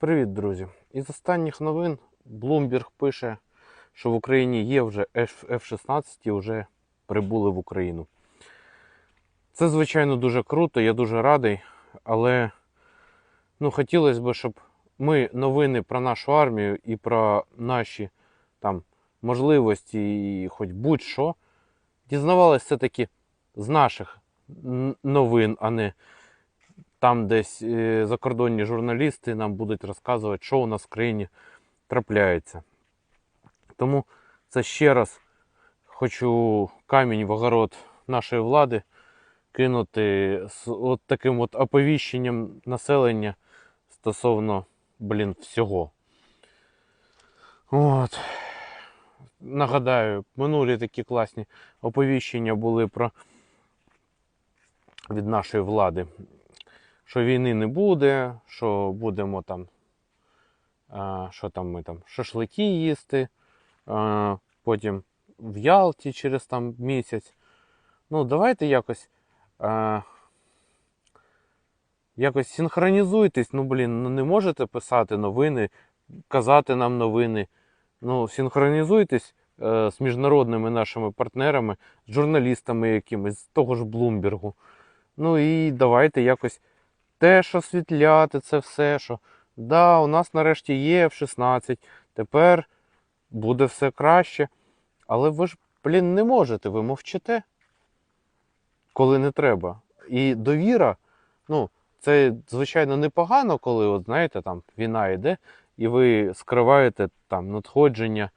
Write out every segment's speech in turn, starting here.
Привіт, друзі! Із останніх новин Bloomberg пише, що в Україні є вже F-16 і вже прибули в Україну. Це, звичайно, дуже круто, я дуже радий, але ну, хотілося б, щоб ми новини про нашу армію і про наші там, можливості і хоч будь-що дізнавалися все-таки з наших новин, а не там десь е, закордонні журналісти нам будуть розказувати, що у нас в країні трапляється. Тому це ще раз хочу камінь в огород нашої влади кинути з от таким от оповіщенням населення стосовно, блін, всього. От. Нагадаю, минулі такі класні оповіщення були про від нашої влади що війни не буде, що будемо там, що там ми там, шашлики їсти, потім в Ялті через там місяць. Ну, давайте якось. Якось синхронізуйтесь. Ну, блін, ну не можете писати новини, казати нам новини. Ну, синхронізуйтесь е, з міжнародними нашими партнерами, з журналістами якимись, з того ж Блумбергу. Ну і давайте якось теж освітляти це все, що да, у нас нарешті є F-16, тепер буде все краще. Але ви ж, блін, не можете, ви мовчите, коли не треба. І довіра, ну, це, звичайно, непогано, коли, от, знаєте, там війна йде, і ви скриваєте там надходження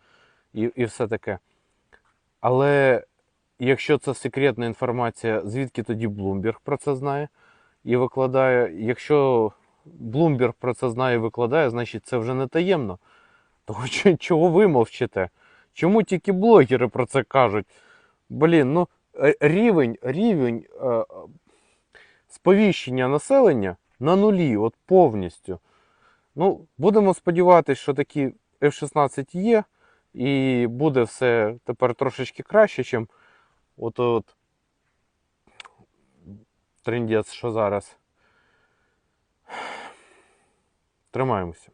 і, і все таке. Але якщо це секретна інформація, звідки тоді Bloomberg про це знає? І викладає. Якщо Bloomberg про це знає і викладає, значить це вже не таємно. Того чого ви мовчите? Чому тільки блогери про це кажуть? Блін, ну е, рівень, рівень е, сповіщення населення на нулі, от повністю. Ну, будемо сподіватися, що такі F-16 є, і буде все тепер трошечки краще, ніж от, от трендець, що зараз. Тримаємося.